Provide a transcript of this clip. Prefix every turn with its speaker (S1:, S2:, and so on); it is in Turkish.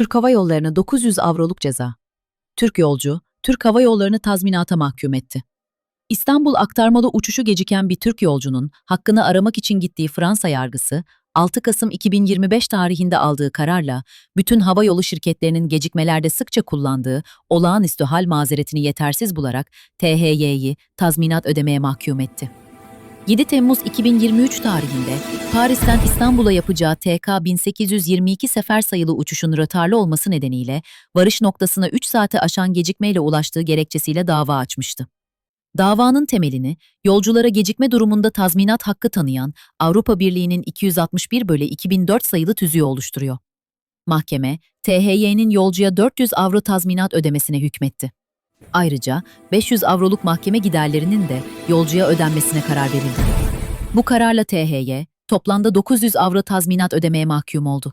S1: Türk Hava Yolları'na 900 avroluk ceza. Türk yolcu, Türk Hava Yolları'nı tazminata mahkum etti. İstanbul aktarmalı uçuşu geciken bir Türk yolcunun hakkını aramak için gittiği Fransa yargısı, 6 Kasım 2025 tarihinde aldığı kararla bütün hava yolu şirketlerinin gecikmelerde sıkça kullandığı olağanüstü hal mazeretini yetersiz bularak THY'yi tazminat ödemeye mahkum etti. 7 Temmuz 2023 tarihinde Paris'ten İstanbul'a yapacağı TK 1822 sefer sayılı uçuşun rötarlı olması nedeniyle varış noktasına 3 saate aşan gecikmeyle ulaştığı gerekçesiyle dava açmıştı. Davanın temelini yolculara gecikme durumunda tazminat hakkı tanıyan Avrupa Birliği'nin 261 bölü 2004 sayılı tüzüğü oluşturuyor. Mahkeme, THY'nin yolcuya 400 avro tazminat ödemesine hükmetti. Ayrıca 500 avroluk mahkeme giderlerinin de yolcuya ödenmesine karar verildi. Bu kararla THY toplamda 900 avro tazminat ödemeye mahkum oldu.